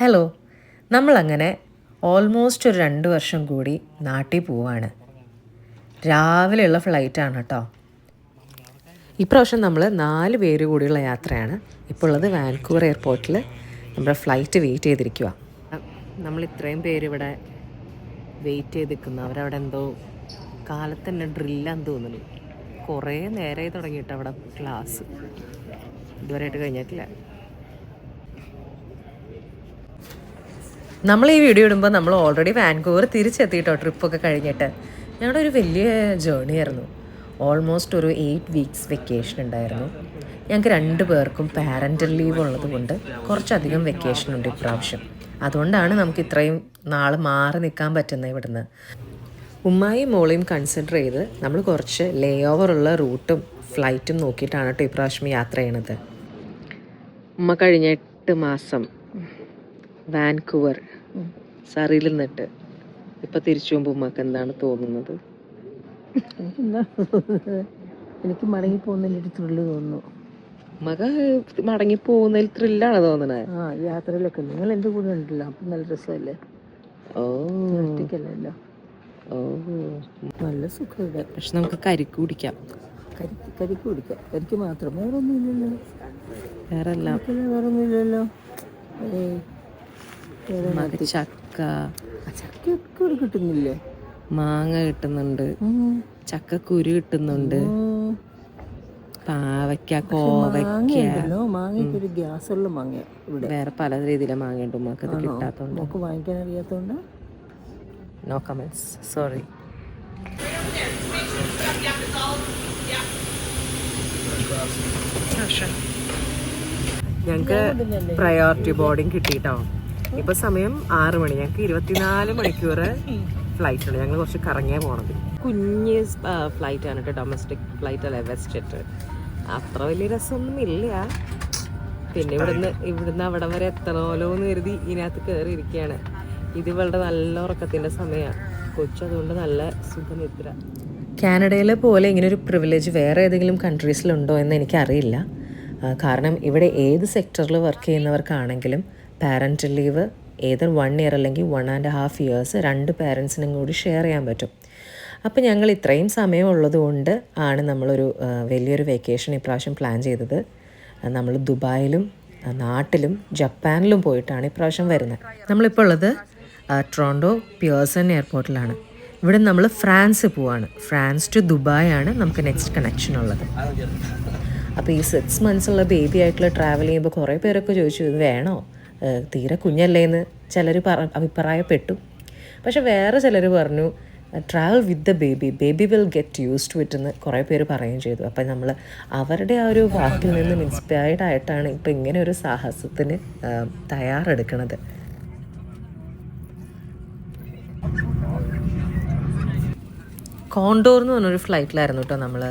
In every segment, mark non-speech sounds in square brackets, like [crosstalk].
Hello നമ്മളങ്ങനെ almost ഒരു രണ്ട് വർഷം കൂടി നാട്ടിൽ പോവാണ്. രാവിലെയുള്ള ഫ്ലൈറ്റാണ് കേട്ടോ ഇപ്രാവശ്യം നമ്മൾ നാല് പേര് കൂടിയുള്ള യാത്രയാണ്. ഇപ്പോൾ ഉള്ളത് വാൻകൂർ എയർപോർട്ടിൽ നമ്മുടെ ഫ്ലൈറ്റ് വെയിറ്റ് ചെയ്തിരിക്കുക നമ്മൾ ഇത്രയും പേര് ഇവിടെ വെയിറ്റ് ചെയ്ത് നിൽക്കുന്നു അവരവിടെ എന്തോ കാലത്ത് തന്നെ ഡ്രില്ലാന്ന് തോന്നുന്നു. കുറേ നേരമായി തുടങ്ങിയിട്ട് അവിടെ ക്ലാസ് ഇതുവരെയായിട്ട് കഴിഞ്ഞിട്ടില്ല. നമ്മൾ ഈ വീഡിയോ ഇടുമ്പോൾ നമ്മൾ ഓൾറെഡി വാൻകൂവർ തിരിച്ചെത്തിയിട്ടോ ട്രിപ്പൊക്കെ കഴിഞ്ഞിട്ട്. ഞങ്ങളുടെ ഒരു വലിയ ജേണി ആയിരുന്നു. ഓൾമോസ്റ്റ് ഒരു എയ്റ്റ് വീക്സ് വെക്കേഷൻ ഉണ്ടായിരുന്നു. ഞങ്ങൾക്ക് രണ്ട് പേർക്കും പാരന്റൽ ലീവ് ഉള്ളത് കൊണ്ട് കുറച്ചധികം വെക്കേഷൻ ഉണ്ട് ഇപ്രാവശ്യം. അതുകൊണ്ടാണ് നമുക്ക് ഇത്രയും നാൾ മാറി നിൽക്കാൻ പറ്റുന്നത് ഇവിടുന്ന്. ഉമ്മായും മോളെയും കൺസിഡർ ചെയ്ത് നമ്മൾ കുറച്ച് ലേ ഓവർ ഉള്ള റൂട്ടും ഫ്ലൈറ്റും നോക്കിയിട്ടാണ് കേട്ടോ ഇപ്രാവശ്യം യാത്ര ചെയ്യണത്. ഉമ്മ കഴിഞ്ഞ എട്ട് മാസം വാൻകൂവർ സറിയിൽ നിന്നിട്ട് ഇപ്പൊ തിരിച്ചു പോകുമ്പോൾ ഉമ്മക്ക് എന്താണ് തോന്നുന്നത്? എന്താ? എനിക്ക് മടങ്ങി പോകുന്നതിലൊരു ത്രില്ല് തോന്നുന്നു. ഉമ്മക്ക് മടങ്ങി പോകുന്നതിൽ ത്രില്ലാണ് തോന്നണേ. ആ യാത്രയിലൊക്കെ. നിങ്ങൾ എന്റെ കൂടെ ഉണ്ടല്ലോ? അപ്പം നല്ല രസമല്ലേ? ഓ. ഒറ്റയ്ക്കല്ലല്ലോ. ഓ. നല്ല സുഖം പക്ഷെ നമുക്ക് കരിക്ക് കുടിക്കാം. കരിക്ക് കരിക്ക് കുടിക്കാം. കരിക്ക് മാത്രം. വേറെ ഒന്നുമില്ലല്ലോ വേറെ എല്ലാം പിന്നെ വേറെ ഒന്നും ഇല്ലല്ലോ വേറെ ചക്ക. ചക്ക ചക്കയൊക്കെ കിട്ടുന്നില്ലേ? മാങ്ങ കിട്ടുന്നുണ്ട്. ചക്ക ചക്കക്കുരു കിട്ടുന്നുണ്ട്. പാവയ്ക്ക കോവയ്ക്ക. മാങ്ങയുണ്ടല്ലോ. മാങ്ങയ്ക്ക് ഒരു ഗ്യാസുള്ള മാങ്ങ ഇവിടെ. വേറെ പല രീതിയിലെ മാങ്ങയുണ്ട് ഉമ്മക്ക്. അത് കിട്ടാത്തോണ്ട്. നമുക്ക് വാങ്ങിക്കാൻ അറിയാത്തോണ്ട്? നോ കമൻസ് സോറി ഞങ്ങൾക്ക് പ്രയോറിറ്റി ബോർഡിങ് കിട്ടിയിട്ടോ ഇപ്പൊ സമയം ആറ് മണി. ഞങ്ങൾക്ക് ഇരുപത്തിനാല് മണിക്കൂർ ഫ്ലൈറ്റ് ഉണ്ട്. ഞങ്ങൾ കുറച്ച് കറങ്ങിയാ പോണത്. കുഞ്ഞ് ഫ്ലൈറ്റ് ആണ് കേട്ടോ ഡൊമസ്റ്റിക് ഫ്ലൈറ്റ് അല്ലേ വെസ്റ്റ് ജെറ്റ് അത്ര വലിയ രസമൊന്നും ഇല്ല പിന്നെ ഇവിടുന്ന് ഇവിടുന്ന് അവിടെ വരെ എത്തണമല്ലോ എന്ന് കരുതി ഇതിനകത്ത് കയറി ഇരിക്കുകയാണ് ഇത് ഇവളുടെ നല്ല ഉറക്കത്തിന്റെ സമയമാണ് കൊച്ചു അതുകൊണ്ട് നല്ല സുഖനിദ്ര. കാനഡയിലെ പോലെ ഇങ്ങനെ ഒരു പ്രിവിലേജ് വേറെ ഏതെങ്കിലും കൺട്രീസിലുണ്ടോ എന്ന് എനിക്കറിയില്ല. കാരണം ഇവിടെ ഏത് സെക്ടറിൽ work ചെയ്യുന്നവർക്കാണെങ്കിലും parental leave either one year അല്ലെങ്കിൽ വൺ ആൻഡ് ഹാഫ് ഇയേഴ്സ് രണ്ട് പാരൻസിനും കൂടി ഷെയർ ചെയ്യാൻ പറ്റും. അപ്പോൾ ഞങ്ങൾ ഇത്രയും സമയമുള്ളത് കൊണ്ട് ആണ് നമ്മളൊരു വലിയൊരു വെക്കേഷൻ ഇപ്രാവശ്യം പ്ലാൻ ചെയ്തത്. നമ്മൾ ദുബായിലും നാട്ടിലും ജപ്പാനിലും പോയിട്ടാണ് ഇപ്രാവശ്യം വരുന്നത്. നമ്മളിപ്പോൾ ഉള്ളത് ട്രോണ്ടോ പിയേഴ്സൺ എയർപോർട്ടിലാണ് ഇവിടെ നമ്മൾ ഫ്രാൻസ് പോവാണ്. ഫ്രാൻസ് ടു ദുബായ് ആണ് നമുക്ക് നെക്സ്റ്റ് കണക്ഷൻ ഉള്ളത്. അപ്പോൾ ഈ സിക്സ് മന്ത്സ് ഉള്ള ബേബി ആയിട്ടുള്ള ട്രാവൽ ചെയ്യുമ്പോൾ കുറേ പേരൊക്കെ ചോദിച്ചു ഇത് വേണോ? തീരെ കുഞ്ഞല്ലേ എന്ന് ചിലർ പറ അഭിപ്രായപ്പെട്ടു. പക്ഷെ വേറെ ചിലർ പറഞ്ഞു travel with the baby baby will get use to it എന്ന് കുറേ പേര് പറയുകയും ചെയ്തു. അപ്പം നമ്മൾ അവരുടെ ആ ഒരു വാക്കിൽ നിന്നും ഇൻസ്പയർഡ് ആയിട്ടാണ് ഇപ്പം ഇങ്ങനെ ഒരു സാഹസത്തിന് തയ്യാറെടുക്കുന്നത് കോണ്ടോർ എന്ന് പറഞ്ഞൊരു ഫ്ലൈറ്റിലായിരുന്നു കേട്ടോ നമ്മൾ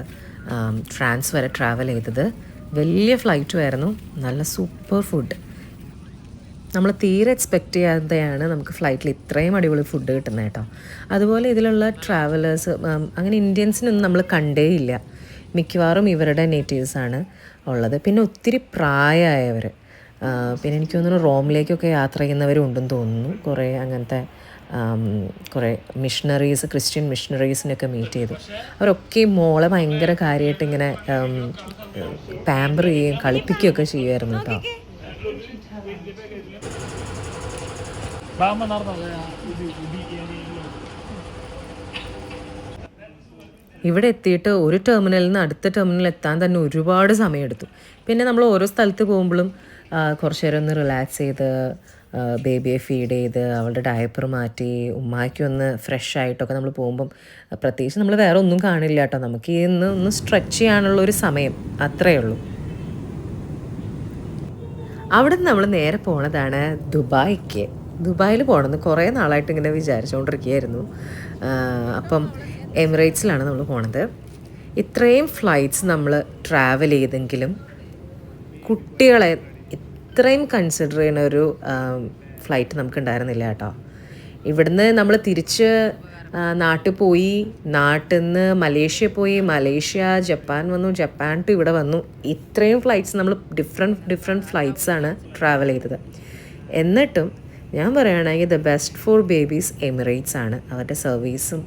ഫ്രാൻസ് വരെ ട്രാവൽ ചെയ്തത്. വലിയ ഫ്ലൈറ്റുമായിരുന്നു നല്ല സൂപ്പർ ഫുഡ് നമ്മൾ തീരെ എക്സ്പെക്റ്റ് ചെയ്യാതെയാണ് നമുക്ക് ഫ്ലൈറ്റിൽ ഇത്രയും അടിപൊളി ഫുഡ് കിട്ടുന്നത് കേട്ടോ അതുപോലെ ഇതിലുള്ള ട്രാവലേഴ്സ് അങ്ങനെ ഇന്ത്യൻസിനൊന്നും നമ്മൾ കണ്ടേയില്ല. മിക്കവാറും ഇവരുടെ നേറ്റീവ്സാണ് ഉള്ളത്. പിന്നെ ഒത്തിരി പ്രായമായവർ പിന്നെ എനിക്ക് തോന്നുന്നു റോമിലേക്കൊക്കെ യാത്ര ചെയ്യുന്നവരും ഉണ്ടെന്ന് തോന്നുന്നു. കുറേ അങ്ങനത്തെ കുറേ മിഷണറീസ് ക്രിസ്ത്യൻ മിഷണറീസിനൊക്കെ മീറ്റ് ചെയ്തു. അവരൊക്കെ മോളെ ഭയങ്കര കാര്യമായിട്ട് ഇങ്ങനെ പാമ്പർ ചെയ്യുകയും കളിപ്പിക്കുകയൊക്കെ ചെയ്യുമായിരുന്നു കേട്ടോ ഇവിടെ എത്തിയിട്ട് ഒരു ടെർമിനലിൽ നിന്ന് അടുത്ത ടെർമിനൽ എത്താൻ തന്നെ ഒരുപാട് സമയമെടുത്തു. പിന്നെ നമ്മൾ ഓരോ സ്ഥലത്ത് പോകുമ്പോഴും കുറച്ച് നേരം ഒന്ന് റിലാക്സ് ചെയ്ത് ബേബിയെ ഫീഡ് ചെയ്ത് അവളുടെ ഡയപ്പർ മാറ്റി ഉമ്മാക്കി ഒന്ന് ഫ്രഷ് ആയിട്ടൊക്കെ നമ്മൾ പോകുമ്പം പ്രത്യേകിച്ച് നമ്മൾ വേറെ ഒന്നും കാണില്ല കേട്ടോ. നമുക്ക് ഇന്ന് ഒന്ന് സ്ട്രെച്ച് ചെയ്യാനുള്ള ഒരു സമയം അത്രയേ ഉള്ളൂ. അവിടെ നിന്ന് നമ്മൾ നേരെ പോണതാണ് ദുബായിക്ക്. ദുബായിൽ പോകണമെന്ന് കുറേ നാളായിട്ട് ഇങ്ങനെ വിചാരിച്ചുകൊണ്ടിരിക്കുകയായിരുന്നു അപ്പം എമിറേറ്റ്സിലാണ് നമ്മൾ പോണത്. ഇത്രയും ഫ്ലൈറ്റ്സ് നമ്മൾ ട്രാവൽ ചെയ്തെങ്കിലും കുട്ടികളെ ഇത്രയും കൺസിഡർ ചെയ്യുന്ന ഒരു ഫ്ലൈറ്റ് നമുക്ക് ഉണ്ടായിരുന്നില്ല കേട്ടോ. ഇവിടുന്ന് നമ്മൾ തിരിച്ച് നാട്ടിൽ പോയി. നാട്ടിൽ നിന്ന് മലേഷ്യ പോയി. മലേഷ്യ ജപ്പാൻ വന്നു. ജപ്പാൻ ടു ഇവിടെ വന്നു. ഇത്രയും ഫ്ലൈറ്റ്സ് നമ്മൾ ഡിഫറെന്റ് ഡിഫറെന്റ് ഫ്ലൈറ്റ്സാണ് ട്രാവൽ ചെയ്തത്. എന്നിട്ടും ഞാൻ പറയുകയാണെങ്കിൽ the best for babies Emirates ആണ്. അവരുടെ സർവീസും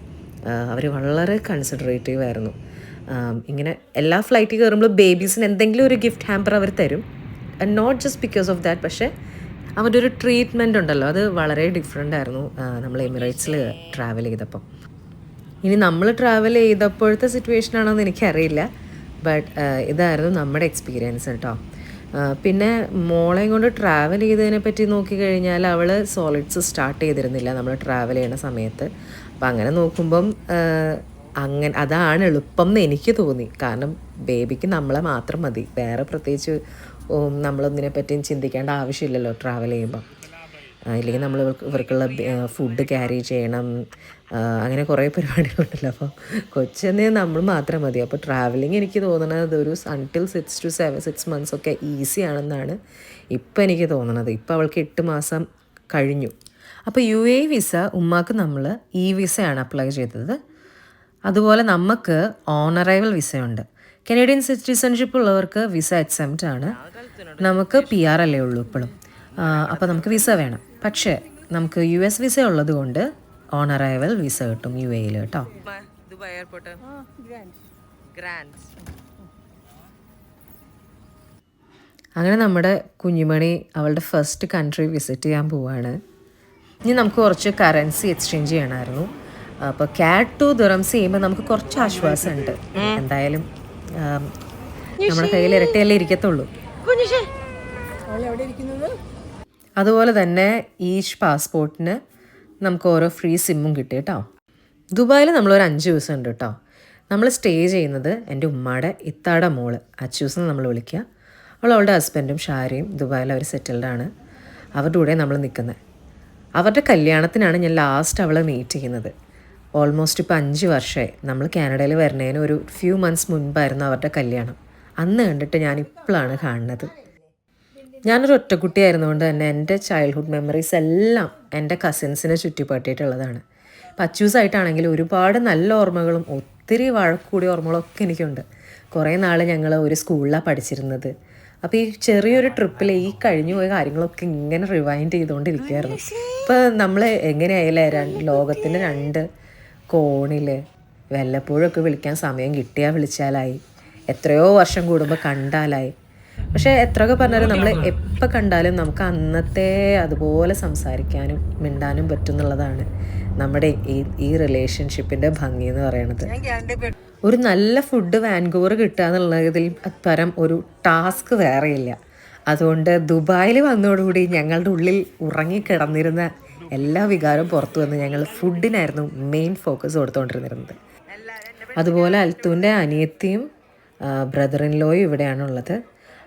അവർ വളരെ കൺസിഡറേറ്റീവ് ആയിരുന്നു. ഇങ്ങനെ എല്ലാ ഫ്ലൈറ്റിൽ കയറുമ്പോൾ ബേബീസിന് എന്തെങ്കിലും ഒരു ഗിഫ്റ്റ് ഹാമ്പർ അവർ തരും. Not just because of that പക്ഷേ അവരുടെ ഒരു ട്രീറ്റ്മെന്റ് ഉണ്ടല്ലോ. അത് വളരെ ഡിഫറെന്റ് ആയിരുന്നു നമ്മൾ എമിറേറ്റ്സിൽ ട്രാവൽ ചെയ്തപ്പം. ഇനി നമ്മൾ ട്രാവൽ ചെയ്തപ്പോഴത്തെ സിറ്റുവേഷൻ ആണോന്ന് എനിക്കറിയില്ല. ബട്ട് ഇതായിരുന്നു നമ്മുടെ എക്സ്പീരിയൻസ് കേട്ടോ. പിന്നെ മോളെയും കൊണ്ട് ട്രാവൽ ചെയ്തതിനെ പറ്റി നോക്കിക്കഴിഞ്ഞാൽ അവൾ സോളിഡ്സ് സ്റ്റാർട്ട് ചെയ്തിരുന്നില്ല നമ്മൾ ട്രാവൽ ചെയ്യണ സമയത്ത്. അപ്പം അങ്ങനെ നോക്കുമ്പം അങ്ങനെ അതാണ് എളുപ്പം എന്ന് എനിക്ക് തോന്നി. കാരണം ബേബിക്ക് നമ്മളെ മാത്രം മതി. വേറെ പ്രത്യേകിച്ച് നമ്മളൊന്നിനെ പറ്റിയും ചിന്തിക്കേണ്ട ആവശ്യമില്ലല്ലോ ട്രാവൽ ചെയ്യുമ്പം. ഇല്ലെങ്കിൽ നമ്മൾ ഇവർക്കുള്ള ഫുഡ് ക്യാരി ചെയ്യണം. അങ്ങനെ കുറേ പരിപാടികളുണ്ടല്ലോ. അപ്പോൾ കൊച്ചെന്നേ നമ്മൾ മാത്രം മതി. അപ്പോൾ ട്രാവലിംഗ് എനിക്ക് തോന്നുന്നത് ഒരു until six to seven six months ഒക്കെ ഈസി ആണെന്നാണ് ഇപ്പം എനിക്ക് തോന്നുന്നത് ഇപ്പം അവൾക്ക് എട്ട് മാസം കഴിഞ്ഞു. അപ്പോൾ യു എ വിസ ഉമ്മാക്ക് നമ്മൾ ഇ വിസയാണ് അപ്ലൈ ചെയ്തത്. അതുപോലെ നമുക്ക് ഓൺ അറൈവൽ വിസയുണ്ട് കനേഡിയൻ സിറ്റിസൺഷിപ്പ് ഉള്ളവർക്ക് വിസ എക്സെപ്റ്റ് ആണ്. നമുക്ക് പി ആർ അല്ലേ ഉള്ളൂ ഇപ്പോഴും. അപ്പോൾ നമുക്ക് വിസ വേണം. പക്ഷേ നമുക്ക് യു എസ് വിസ ഉള്ളത് കൊണ്ട് ഓൺ അറൈവൽ വിസ കിട്ടും യു എയിൽ കേട്ടോ. ദുബായ് എയർപോർട്ട് ഗ്രാൻഡ് അങ്ങനെ നമ്മുടെ കുഞ്ഞുമണി അവളുടെ ഫസ്റ്റ് കൺട്രി വിസിറ്റ് ചെയ്യാൻ പോവാണ്. ഇനി നമുക്ക് കുറച്ച് കറൻസി എക്സ്ചേഞ്ച് ചെയ്യണമായിരുന്നു. അപ്പോൾ ക്യാറ്റ് ടു ദുറംസ് ചെയ്യുമ്പോൾ നമുക്ക് കുറച്ച് ആശ്വാസമുണ്ട്. എന്തായാലും നമ്മുടെ കയ്യിൽ ഇരട്ടയല്ലേ ഇരിക്കത്തുള്ളൂ. അതുപോലെ തന്നെ ഈച്ച് പാസ്പോർട്ടിന് നമുക്ക് ഓരോ ഫ്രീ സിമ്മും കിട്ടി കേട്ടോ. ദുബായിൽ നമ്മൾ ഒരു അഞ്ച് ദിവസം ഉണ്ട് കേട്ടോ. നമ്മൾ സ്റ്റേ ചെയ്യുന്നത് എന്റെ ഉമ്മയുടെ ഇത്താടെ മോൾ. അച്ചൂസ് നമ്മൾ വിളിക്കുക. അവൾ അവളുടെ ഹസ്ബൻഡും ഷാരയും ദുബായിൽ അവർ സെറ്റിൽഡാണ് അവരുടെ കൂടെ നമ്മൾ നിൽക്കുന്നത്. അവരുടെ കല്യാണത്തിനാണ് ഞാൻ ലാസ്റ്റ് അവളെ മീറ്റ് ചെയ്യുന്നത്. ഓൾമോസ്റ്റ് ഇപ്പോൾ അഞ്ച് വർഷമായി നമ്മൾ കാനഡയിൽ വരുന്നതിന് ഒരു ഫ്യൂ മന്ത്സ് മുൻപായിരുന്നു അവരുടെ കല്യാണം. അന്ന് കണ്ടിട്ട് ഞാൻ ഇപ്പോഴാണ് കാണുന്നത്. ഞാനൊരു ഒറ്റക്കുട്ടിയായിരുന്നുകൊണ്ട് തന്നെ എന്റെ ചൈൽഡ്ഹുഡ് മെമ്മറീസ് എല്ലാം എന്റെ കസിൻസിനെ ചുറ്റിപ്പറ്റിയിട്ടുള്ളതാണ്. പച്ചൂസായിട്ടാണെങ്കിൽ ഒരുപാട് നല്ല ഓർമ്മകളും ഒത്തിരി വഴക്കൂടിയ ഓർമ്മകളൊക്കെ എനിക്കുണ്ട്. കുറേ നാൾ ഞങ്ങൾ ഒരു സ്കൂളിലാണ് പഠിച്ചിരുന്നത്. അപ്പോൾ ഈ ചെറിയൊരു ട്രിപ്പിൽ ഈ കഴിഞ്ഞു പോയ കാര്യങ്ങളൊക്കെ ഇങ്ങനെ റിവൈൻഡ് ചെയ്തുകൊണ്ടിരിക്കുകയായിരുന്നു ഇപ്പോൾ നമ്മൾ എങ്ങനെയായാലും രണ്ട് ലോകത്തിന്റെ രണ്ട് കോണിൽ വല്ലപ്പോഴൊക്കെ വിളിക്കാൻ സമയം കിട്ടിയാൽ വിളിച്ചാലായി. എത്രയോ വർഷം കൂടുമ്പോൾ കണ്ടാലായി. പക്ഷേ എത്രയൊക്കെ പറഞ്ഞാലും നമ്മൾ എപ്പോൾ കണ്ടാലും നമുക്ക് അന്നത്തെ അതുപോലെ സംസാരിക്കാനും മിണ്ടാനും പറ്റുന്നുള്ളതാണ് നമ്മുടെ ഈ ഈ റിലേഷൻഷിപ്പിന്റെ ഭംഗി എന്ന് പറയുന്നത് ഒരു നല്ല ഫുഡ് വാൻകൂവർ കിട്ടുക എന്നുള്ളതിൽ പരം ഒരു ടാസ്ക് വേറെയില്ല. അതുകൊണ്ട് ദുബായിൽ വന്നതോടുകൂടി ഞങ്ങളുടെ ഉള്ളിൽ ഉറങ്ങിക്കിടന്നിരുന്ന എല്ലാ വികാരവും പുറത്തു വന്ന് ഞങ്ങൾ ഫുഡിനായിരുന്നു മെയിൻ ഫോക്കസ് കൊടുത്തുകൊണ്ടിരുന്നിരുന്നത് അതുപോലെ അൽത്തുവിന്റെ അനിയത്തിയും ബ്രദർ ഇൻ ലോയും ഇവിടെയാണുള്ളത്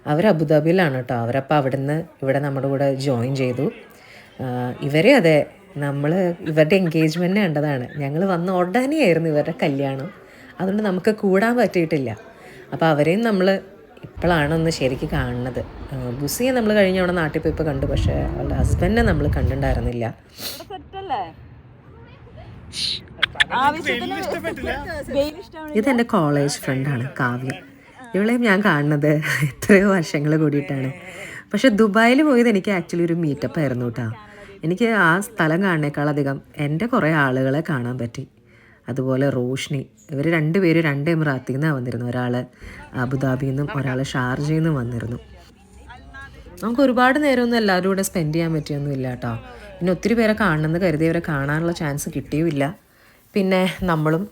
അവർ അബുദാബിയിലാണ് കേട്ടോ. അവരപ്പോൾ അവിടുന്ന് ഇവിടെ നമ്മുടെ കൂടെ ജോയിൻ ചെയ്തു. ഇവരെ അതെ നമ്മൾ ഇവരുടെ എൻഗേജ്മെന്റ് കണ്ടതാണ്. ഞങ്ങൾ വന്ന ഉടനെയായിരുന്നു ഇവരുടെ കല്യാണം. അതുകൊണ്ട് നമുക്ക് കൂടാൻ പറ്റിയിട്ടില്ല. അപ്പോൾ അവരെയും നമ്മൾ ഇപ്പോഴാണ് ഒന്ന് ശരിക്ക് കാണുന്നത്. ബുസിയെ നമ്മൾ കഴിഞ്ഞ അവിടെ നാട്ടിൽ പോയി ഇപ്പോൾ കണ്ടു പക്ഷേ അവളുടെ ഹസ്ബൻഡിനെ നമ്മൾ കണ്ടിട്ടുണ്ടായിരുന്നില്ല. ഇതെന്റെ കോളേജ് ഫ്രണ്ടാണ് കാവ്യ. ഇവളെയും ഞാൻ കാണുന്നത് [laughs] എത്രയോ വർഷങ്ങൾ കൂടിയിട്ടാണ്. പക്ഷെ ദുബായിൽ പോയത് എനിക്ക് ആക്ച്വലി ഒരു മീറ്റപ്പ് ആയിരുന്നു കേട്ടോ എനിക്ക് ആ സ്ഥലം കാണുന്നേക്കാളധികം എന്റെ കുറേ ആളുകളെ കാണാൻ പറ്റി. അതുപോലെ റോഷ്നി. ഇവർ രണ്ടുപേരും രണ്ട് എമിറാത്തിൽ നിന്നാണ് വന്നിരുന്നു ഒരാൾ അബുദാബിയിൽ നിന്നും ഒരാൾ ഷാർജയിൽ നിന്നും വന്നിരുന്നു. നമുക്ക് ഒരുപാട് നേരമൊന്നും എല്ലാവരും കൂടെ സ്പെൻഡ് ചെയ്യാൻ പറ്റിയൊന്നും ഇല്ല കേട്ടോ. പിന്നെ ഒത്തിരി പേരെ കാണണമെന്ന് കരുതി ഇവരെ കാണാനുള്ള ചാൻസ് കിട്ടിയുമില്ല. പിന്നെ നമ്മളും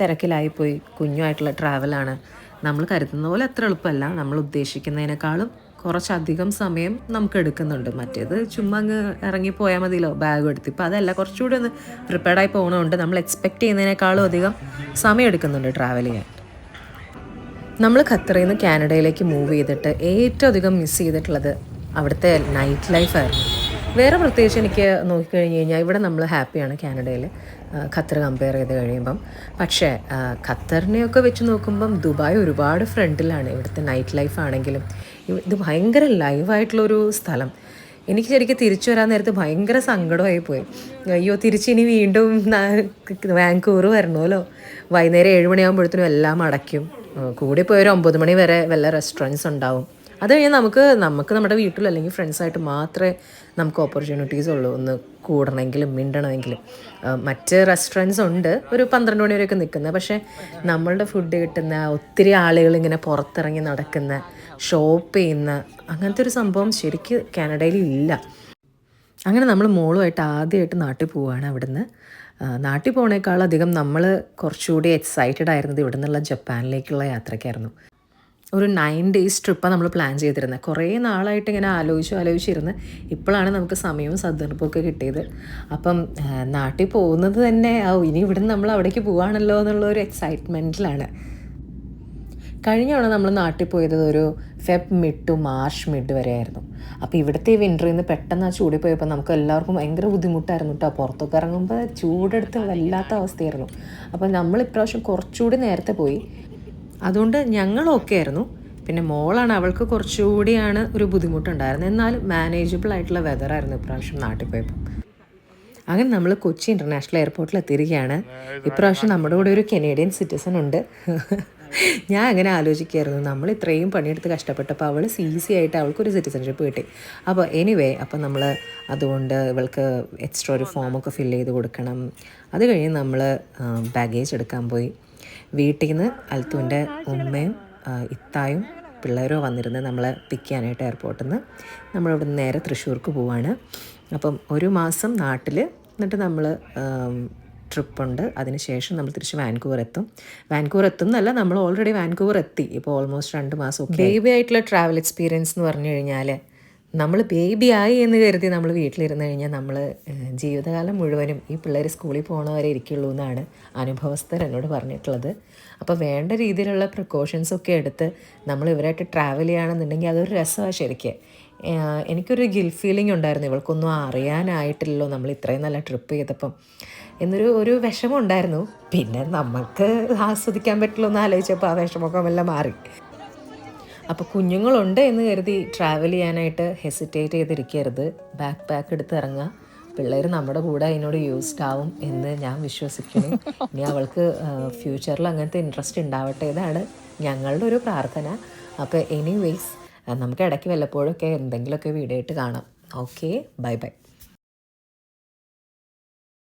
തിരക്കിലായിപ്പോയി. കുഞ്ഞുമായിട്ടുള്ള ട്രാവലാണ് നമ്മൾ കരുതുന്ന പോലെ അത്ര എളുപ്പമല്ല. നമ്മൾ ഉദ്ദേശിക്കുന്നതിനേക്കാളും കുറച്ചധികം സമയം നമുക്ക് എടുക്കുന്നുണ്ട് മറ്റേത് ചുമ്മാ അങ്ങ് ഇറങ്ങിപ്പോയാൽ മതിയല്ലോ ബാഗ് എടുത്ത്. ഇപ്പോൾ അതല്ല കുറച്ചുകൂടി ഒന്ന് പ്രിപ്പയർഡായി പോകണമുണ്ട് നമ്മൾ എക്സ്പെക്റ്റ് ചെയ്യുന്നതിനേക്കാളും അധികം സമയം എടുക്കുന്നുണ്ട് ട്രാവൽ ചെയ്യാൻ നമ്മൾ ഖത്തറിൽ നിന്ന് കാനഡയിലേക്ക് മൂവ് ചെയ്തിട്ട് ഏറ്റവും അധികം മിസ് ചെയ്തിട്ടുള്ളത് അവിടുത്തെ നൈറ്റ് ലൈഫായിരുന്നു വേറെ പ്രത്യേകിച്ച് എനിക്ക് നോക്കിക്കഴിഞ്ഞ് കഴിഞ്ഞാൽ ഇവിടെ നമ്മൾ ഹാപ്പിയാണ് കാനഡയിൽ. ഖത്തർ കമ്പയർ ചെയ്ത് കഴിയുമ്പം. പക്ഷേ ഖത്തറിനെയൊക്കെ വെച്ച് നോക്കുമ്പം ദുബായ് ഒരുപാട് ഫ്രണ്ടിലാണ്. ഇവിടുത്തെ നൈറ്റ് ലൈഫ് ആണെങ്കിലും ഇത് ഭയങ്കര ലൈവായിട്ടുള്ളൊരു സ്ഥലം. എനിക്ക് ശരിക്കും തിരിച്ചു വരാൻ നേരത്ത് ഭയങ്കര സങ്കടമായി പോയി. അയ്യോ തിരിച്ചിനി വീണ്ടും വാങ്കൂർ വരണമല്ലോ? വൈകുന്നേരം ഏഴ് മണിയാകുമ്പോഴത്തേനും എല്ലാം അടയ്ക്കും. കൂടി പോയൊരു ഒമ്പത് മണി വരെ വല്ല റെസ്റ്റോറന്റ്സ് ഉണ്ടാവും. അത് കഴിഞ്ഞാൽ നമുക്ക് നമുക്ക് നമ്മുടെ വീട്ടിൽ അല്ലെങ്കിൽ ഫ്രണ്ട്സായിട്ട് മാത്രമേ നമുക്ക് ഓപ്പർച്യൂണിറ്റീസ് ഉള്ളൂ. ഒന്ന് കൂടണമെങ്കിലും മിണ്ടണമെങ്കിലും. മറ്റ് റെസ്റ്റോറന്റ്സ് ഉണ്ട്. ഒരു പന്ത്രണ്ട് മണി വരെയൊക്കെ നിൽക്കുന്നത് പക്ഷേ നമ്മളുടെ ഫുഡ് കിട്ടുന്ന ഒത്തിരി ആളുകൾ ഇങ്ങനെ പുറത്തിറങ്ങി നടക്കുന്ന ഷോപ്പ് ചെയ്യുന്ന അങ്ങനത്തെ ഒരു സംഭവം ശരിക്കും കാനഡയിൽ ഇല്ല. അങ്ങനെ നമ്മൾ മോളുമായിട്ട് ആദ്യമായിട്ട് നാട്ടിൽ പോവുകയാണ് അവിടുന്ന്. നാട്ടിൽ പോണേക്കാളധികം നമ്മൾ കുറച്ചുകൂടി എക്സൈറ്റഡ് ആയിരുന്നത് ഇവിടെ നിന്നുള്ള ജപ്പാനിലേക്കുള്ള യാത്രയ്ക്കായിരുന്നു. ഒരു നയൻ ഡേയ്സ് ട്രിപ്പാണ് നമ്മൾ പ്ലാൻ ചെയ്തിരുന്നത് കുറേ നാളായിട്ട് ഇങ്ങനെ ആലോചിച്ചു ആലോചിച്ചിരുന്ന് ഇപ്പോഴാണ് നമുക്ക് സമയവും സന്ദർഭമൊക്കെ കിട്ടിയത്. അപ്പം നാട്ടിൽ പോകുന്നത് തന്നെ ആ ഇനി ഇവിടുന്ന് നമ്മൾ അവിടേക്ക് പോവാണല്ലോ എന്നുള്ള ഒരു എക്സൈറ്റ്മെന്റിലാണ് കഴിഞ്ഞവണ നമ്മൾ നാട്ടിൽ പോയത് ഒരു Feb mid to March mid വരെ ആയിരുന്നു അപ്പോൾ ഇവിടുത്തെ വിന്ററിൽ നിന്ന് പെട്ടെന്ന് ആ ചൂടിൽ പോയപ്പോൾ നമുക്ക് എല്ലാവർക്കും ഭയങ്കര ബുദ്ധിമുട്ടായിരുന്നു കേട്ടോ പുറത്തൊക്കെ ഇറങ്ങുമ്പോൾ ചൂടെടുത്ത് വല്ലാത്ത അവസ്ഥയായിരുന്നു. അപ്പോൾ നമ്മൾ ഇപ്രാവശ്യം കുറച്ചുകൂടി നേരത്തെ പോയി. അതുകൊണ്ട് ഞങ്ങൾ ഓക്കെ ആയിരുന്നു. പിന്നെ മോളാണ് അവൾക്ക് കുറച്ചുകൂടിയാണ് ഒരു ബുദ്ധിമുട്ടുണ്ടായിരുന്നത്. എന്നാലും മാനേജബിൾ ആയിട്ടുള്ള വെതറായിരുന്നു ഇപ്രാവശ്യം നാട്ടിൽ പോയപ്പോൾ. അങ്ങനെ നമ്മൾ കൊച്ചി ഇന്റർനാഷണൽ എയർപോർട്ടിൽ എത്തിയിരിക്കുകയാണ്. ഇപ്രാവശ്യം നമ്മുടെ കൂടെ ഒരു കനേഡിയൻ സിറ്റിസൺ ഉണ്ട്. ഞാൻ അങ്ങനെ ആലോചിക്കുമായിരുന്നു നമ്മൾ ഇത്രയും പണിയെടുത്ത് കഷ്ടപ്പെട്ടപ്പോൾ അവൾ ഈസി ആയിട്ട് അവൾക്കൊരു സിറ്റിസൺഷിപ്പ് കിട്ടി. അപ്പോൾ എനിവേ അപ്പോൾ നമ്മൾ അതുകൊണ്ട് ഇവൾക്ക് എക്സ്ട്രാ ഒരു ഫോമൊക്കെ ഫില്ല് ചെയ്ത് കൊടുക്കണം. അത് കഴിഞ്ഞ് നമ്മൾ ബാഗേജ് എടുക്കാൻ പോയി. വീട്ടിൽ നിന്ന് അൽത്തുവിന്റെ ഉമ്മയും ഇത്തായും പിള്ളേരോ വന്നിരുന്ന് നമ്മളെ പിക്ക് ചെയ്യാനായിട്ട് എയർപോർട്ടിൽ നിന്ന് നമ്മളിവിടെ നിന്ന് നേരെ തൃശ്ശൂർക്ക് പോവാണ്. അപ്പം ഒരു മാസം നാട്ടിൽ എന്നിട്ട് നമ്മൾ ട്രിപ്പുണ്ട് അതിന് ശേഷം നമ്മൾ തിരിച്ച് വാൻകൂവർ എത്തും. വാൻകൂവർ എത്തും എന്നല്ല നമ്മൾ ഓൾറെഡി വാൻകൂവർ എത്തി. ഇപ്പോൾ ഓൾമോസ്റ്റ് രണ്ട് മാസം ബേബി ആയിട്ടുള്ള ട്രാവൽ എക്സ്പീരിയൻസ് എന്ന് പറഞ്ഞു കഴിഞ്ഞാൽ നമ്മൾ ബേബി ആയി എന്ന് കരുതി നമ്മൾ വീട്ടിലിരുന്ന് കഴിഞ്ഞാൽ നമ്മൾ ജീവിതകാലം മുഴുവനും ഈ പിള്ളേർ സ്കൂളിൽ പോകണവരെ ഇരിക്കുള്ളൂ എന്നാണ് അനുഭവസ്ഥർ എന്നോട് പറഞ്ഞിട്ടുള്ളത്. അപ്പോൾ വേണ്ട രീതിയിലുള്ള പ്രിക്കോഷൻസ് ഒക്കെ എടുത്ത് നമ്മൾ ഇവരായിട്ട് ട്രാവൽ ചെയ്യുകയാണെന്നുണ്ടെങ്കിൽ അതൊരു രസമാണ് ശരിക്ക്. എനിക്കൊരു ഗിൽ ഫീലിംഗ് ഉണ്ടായിരുന്നു. ഇവൾക്കൊന്നും അറിയാനായിട്ടില്ലല്ലോ നമ്മൾ ഇത്രയും നല്ല ട്രിപ്പ് ചെയ്തപ്പം. എന്നൊരു ഒരു വിഷമം ഉണ്ടായിരുന്നു. പിന്നെ നമുക്ക് ആസ്വദിക്കാൻ പറ്റില്ല എന്ന് ആലോചിച്ചപ്പോൾ ആ വിഷമമൊക്കെ എല്ലാം മാറി. അപ്പോൾ കുഞ്ഞുങ്ങളുണ്ട് എന്ന് കരുതി ട്രാവൽ ചെയ്യാനായിട്ട് ഹെസിറ്റേറ്റ് ചെയ്തിരിക്കരുത്. ബാക്ക് പാക്ക് എടുത്ത് ഇറങ്ങുക. പിള്ളേർ നമ്മുടെ കൂടെ അതിനോട് യൂസ്ഡ് ആവും എന്ന് ഞാൻ വിശ്വസിക്കുന്നു. [laughs] ഇനി അവൾക്ക് ഫ്യൂച്ചറിൽ അങ്ങനത്തെ ഇൻട്രസ്റ്റ് ഉണ്ടാവട്ടെ ഇതാണ് ഞങ്ങളുടെ ഒരു പ്രാർത്ഥന. അപ്പോൾ എനിവേയ്സ് നമുക്ക് ഇടയ്ക്ക് വല്ലപ്പോഴൊക്കെ എന്തെങ്കിലുമൊക്കെ വീഡിയോ ആയിട്ട് കാണാം. Okay bye bye